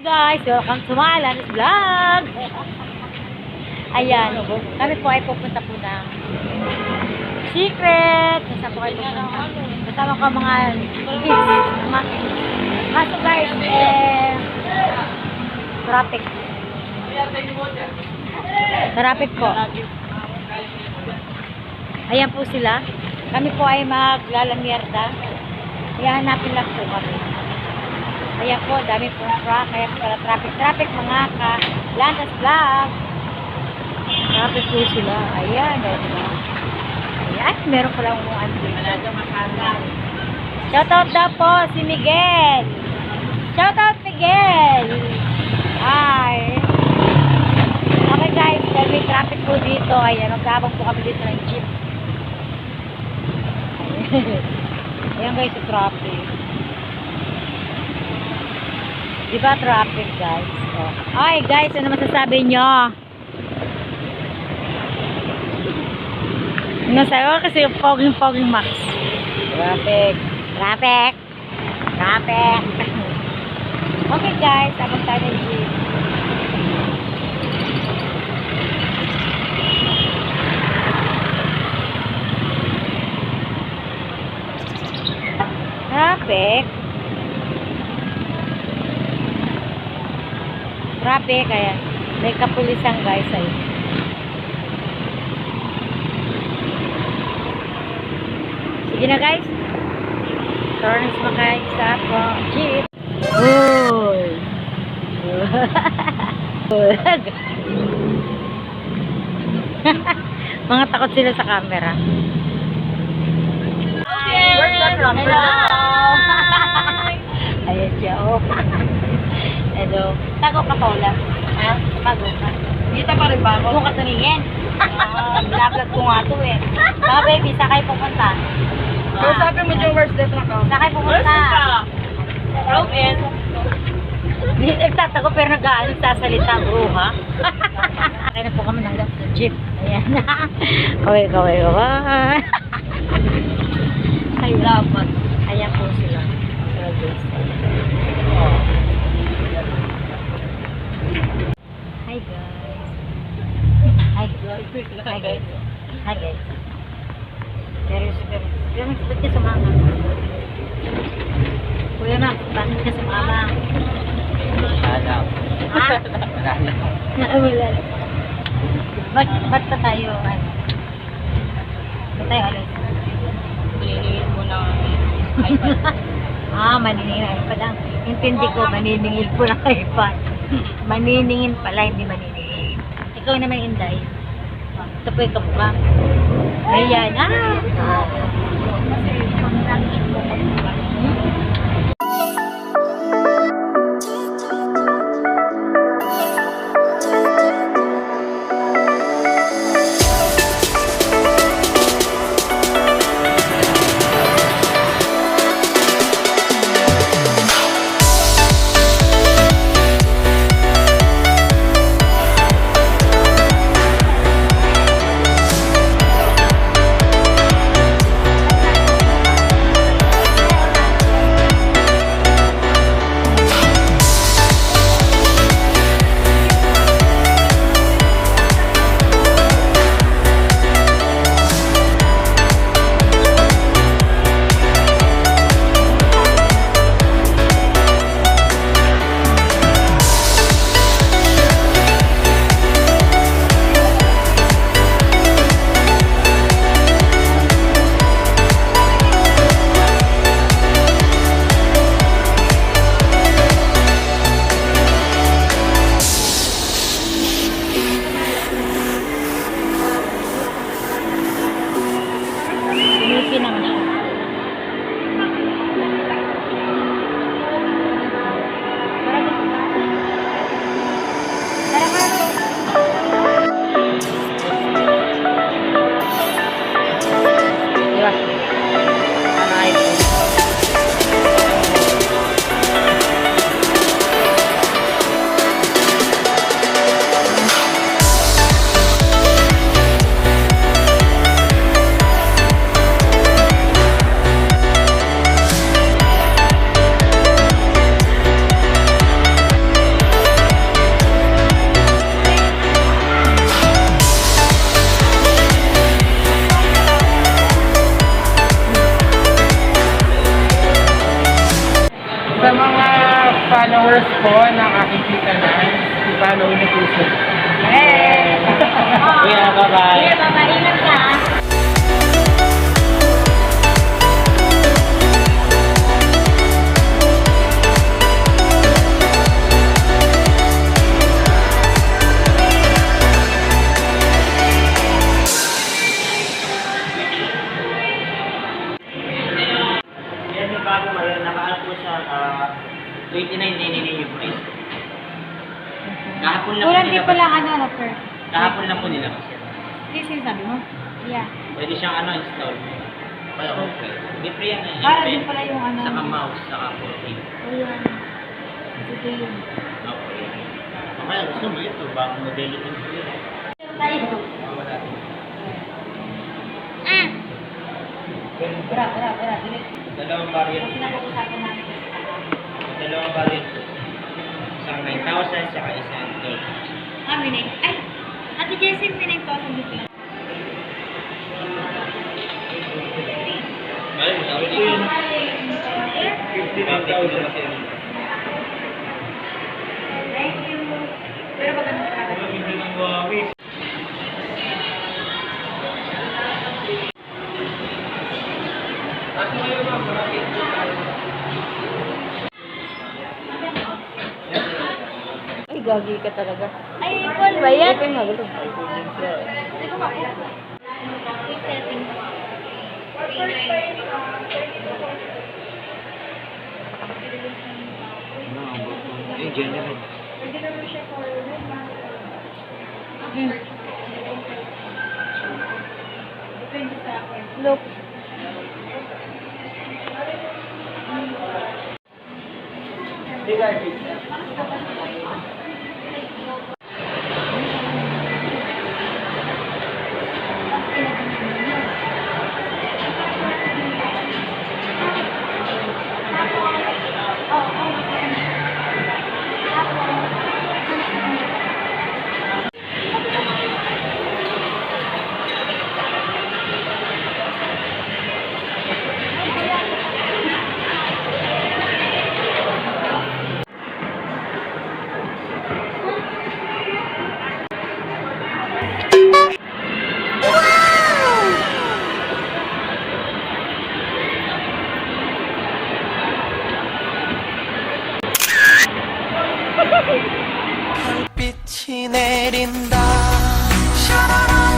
guys, welcome to Malanas Vlog. Ayan, kami po ay pupunta po ng secret. Saan po kayo pupunta. Kasama ko mga kids. Mga, kaso guys, eh, traffic. Traffic po. Ayan po sila. Kami po ay maglalamierda. Ihahanapin lang po kami. Ayan po, dami pong truck. Kaya po pala traffic, traffic mga ka. Landas vlog. Traffic po sila. Ayan, dahil ba? Ayan, meron pala akong ano dito. Shoutout daw po si Miguel. Shoutout Miguel. Hi. Okay guys, dahil may traffic po dito. Ayan, magkabang po kami dito ng jeep. Ayan guys, yung traffic. Di ba traffic guys? Oh. Ay guys, ano masasabi nyo? Nasayo kasi yung foging-foging max. Traffic. Traffic. Traffic. okay guys, abang tayo ng jeep. Traffic. Traffic, kaya may kapulisan guys ay. Sige na guys. Turns makay sa ako. Jeep. Uy. Mga takot sila sa camera. Where's the from? Hello. Ayan siya, oh. Hello. Tago ka, Paula. Ha? Tago ka. Kita pa rin ba ako? Doon ka tumingin. Ah, Vlog ko nga to eh. Mga baby, sa kayo pupunta? Pero sabi mo yung worst death na ka. Sa kayo pupunta? Rope in. Hindi nagtatago pero nag-ano sasalita bro ha. Kaya na po kami ng jeep. Ayan. kaway, kaway, kaway. Ay, dapat. Ayan po sila. Sila guys. Hi guys. Hi. Hi guys. Hi guys. Seryoso. Kuya Max, ba't ka sumama? Kuya Max, bakit ka sumama? Wala. Ha? Wala na. Wala. Ba't, ba't pa tayo, ano? Ba't tayo alis? Piningin mo na iPad. ah, maniningin ang iPad. Intindi ko, maniningil po ng iPad. Maniningin pala, hindi maniningin. Ikaw naman, Inday. Ito po yung kamukha. Ayan, ah! Sa followers ko ng aking Tita Nance, i-follow niyo po siya. Eh! Kuya, bye-bye. Kuya, bye-bye. Lang Kulang nila din pala ano, ano. Kahapon lang po nila. This is sabi mo? Yeah. Pwede siyang ano, install. Wala ko free. Hindi free yan eh. Para Free. din pala yung ano. Saka mouse, saka 14. Ayan. Ito yun. Okay. Mamaya gusto mo ito, bagong modelo din po yun. Tayo. Ah! Bra, bra. Dilit. Dalawang variant. Kasi napag-usapan natin. Dalawang variant po. Isang 9,000, saka isang 12,000. Ah, minay. Ay! Ate Jessie, minay to sa bigla. Ay, sabi ko yun. 59,000 kasi yun. Thank you. Pero maganda ka. Hindi nang gawi. Ay, gagi ka talaga. Ay, Paul ba yan? Ito yung magulo. Hindi ko makuha. Yung general. Look. 빛이 내린다. 샤라라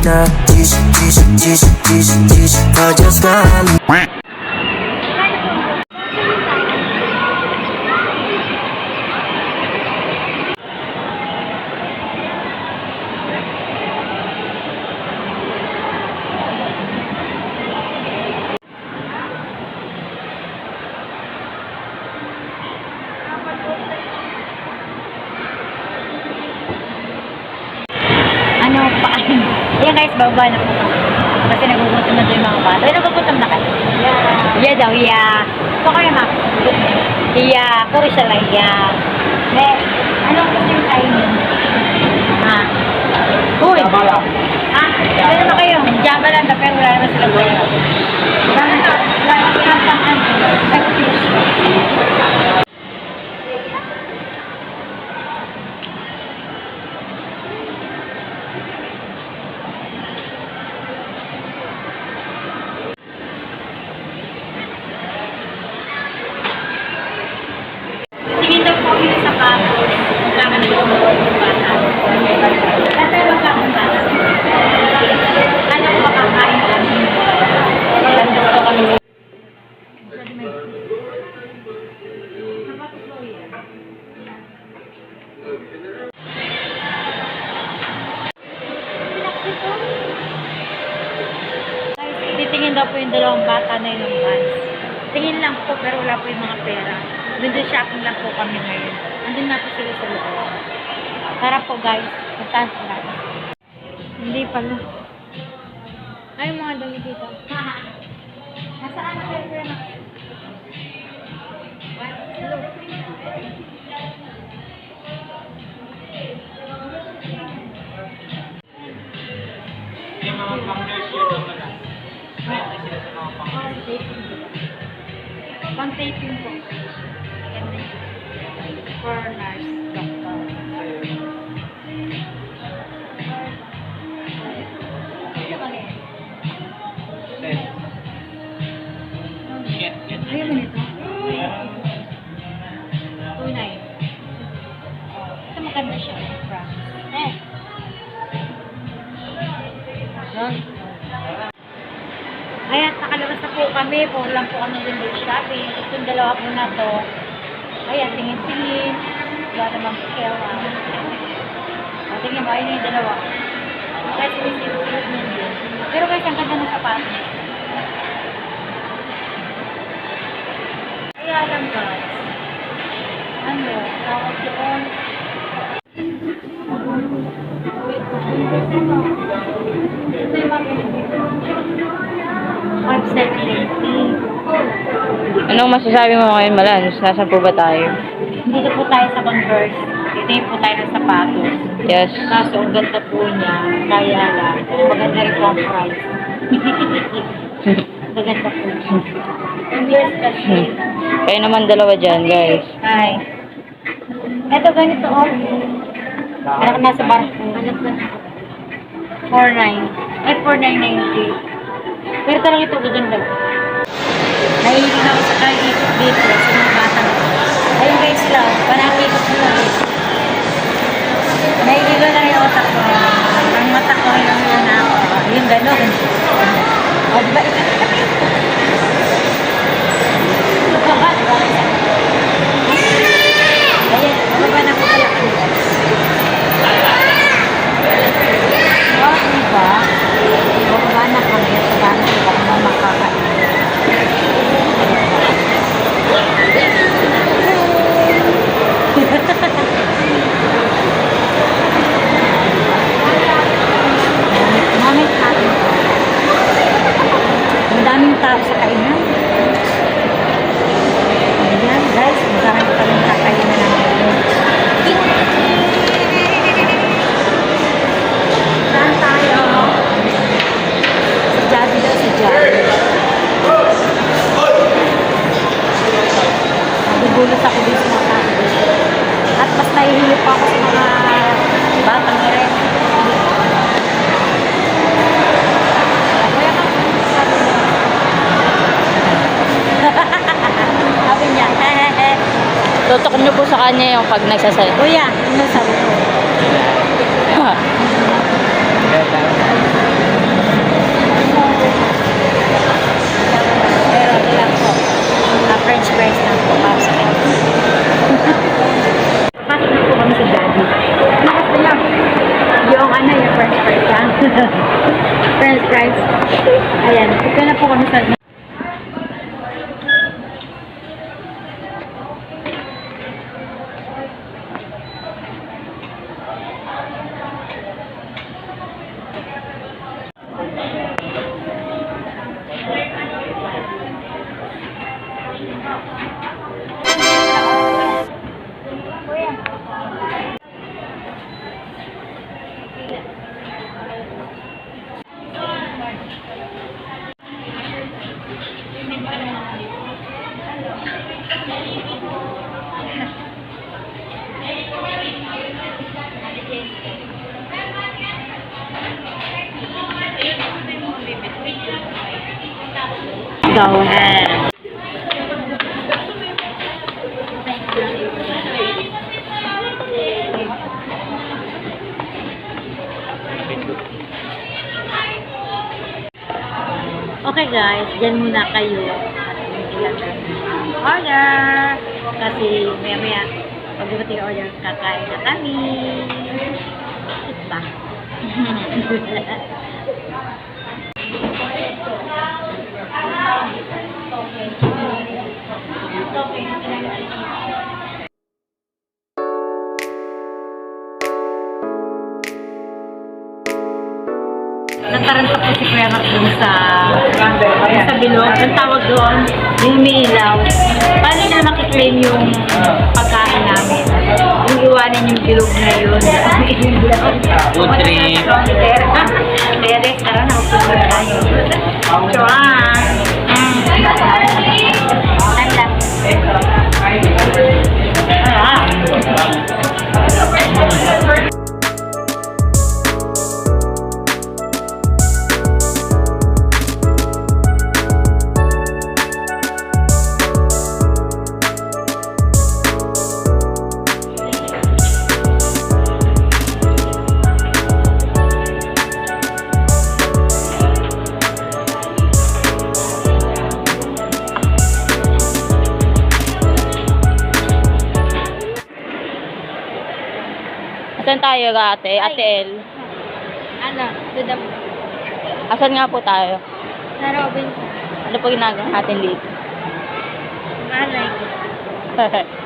Duda, diz, diz, diz, diz, diz, pode escalar. Na, wala naman silang kayo. Wala wala silang pang daw po yung dalawang bata na yung. Tingin lang po, pero wala po yung mga pera. Window shopping lang po kami ngayon. Andun na po sila sa loob. Tara po guys, puntahan po natin. Hindi pala. Ay, mga dami dito. Nasaan na kayo pang Pang taping po. For nurse, na po lang po kami window shopping. Itong dalawa po na to. Ayan, tingin-tingin. Wala namang kewa. O, tingnan mo, ayun yung dalawa. Kasi may silip-silip niyan din. Pero guys, ang ganda ng sapatos. Kaya lang guys. Ano, tawag doon. Mga Website link. Anong masasabi mo ngayon, Malans? Nasaan po ba tayo? Dito po tayo sa Converse. Dito po tayo ng sapatos. Yes. Kaso, ang ganda po niya. Kaya lang. Maganda rin po ang price. Maganda po. Converse kasi. Kayo naman dalawa dyan, guys. Hi. Ito ganito oh. Anak nasa bar. Anak na. 4.9. Ay, 4.990. Pero talagang ito gaganda. Nahilig na ako sa kahit dito sa mga bata. Ayun guys sila. Panakikot sila. Nahilig na yung otak ko. Ang mata ko yung yun na ako. Yung gano'n. O, di ba? Ayan, baba na po pala kami. Oh, di ba? Baba na kami. Baba na po kami makakain. Mamit natin. Javi daw si Javi. Nagugulat ako din sa mga tao. At mas nahihilip ako sa mga batang rin. Kuya ka, sabi niya. sabi niya, hehehe. Tutok kanya yung pag nagsasalita. Kuya, ano sabi ko? Pero ito lang po. Uh, French fries lang po para sa akin. Pasok na po kami sa daddy. Ano lang? Yung ano, yung French fries lang. French fries. Ayan, ito na po kami sa... Ikaw. Okay guys, dyan muna kayo. Order! Kasi maya maya, pag dumating yung order, kakain na kami. Diba? Nataranta po si Kuya Mark dun sa, dun sa bilog. Ang tawag doon, yung umiilaw. Paano nila makiklaim yung pagkain namin? Yung iwanan yung bilog na yun. Good trip. Kaya rin, tara na, na tayo. Chuan! Mm. Okay. Tayo ate? Ate El. Ano? To the Asan nga po tayo? sa Robinson. Ano po ginagawa natin dito? Malay.